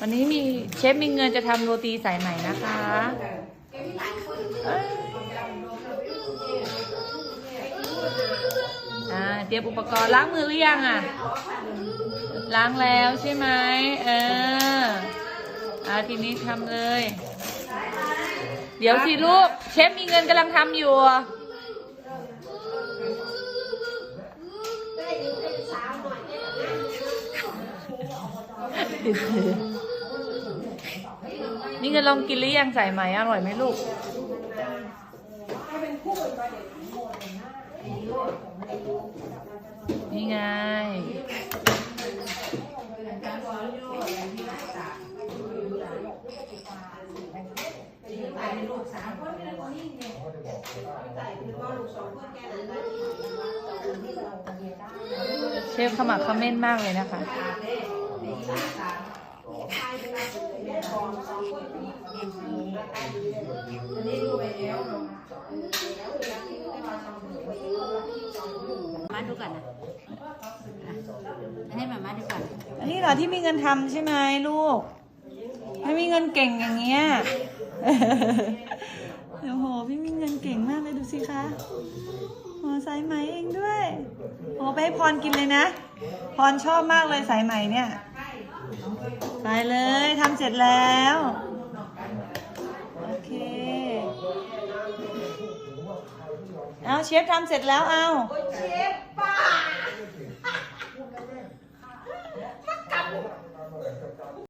วันนี้มีเชฟมีเงินจะทำโรตีสายใหม่นะคะเอ้ยอ่าเตรียมอุปกรณ์ล้างมือหรือยังอะ ล้างแล้วใช่ไหมเอออ่าทีนี้ทำเลย เดี๋ยวสิลูกเชฟมีเงินกำลังทำอยู่ นี่เงินลองกินหรือยังใส่ไหมอร่อยไหมลูกนี่ไงเชฟขมักขม้นมากเลยนะคะ มาดูก่อนนะอะให้มามาดูก่อนอันนี้เหรอที่มีเงินทำใช่ไหมลูกให้มีเงินเก่งอย่างเงี้ยโอ้โห พี่มีเงินเก่งมากเลยดูสิคะโอ้สายไหมเองด้วยโอ้ไปให้พรกินเลยนะ พรชอบมากเลยสายไหมเนี่ย ไปเลยทำเสร็จแล้ว เอาเชฟทำเสร็จแล้วเอาเชฟป้า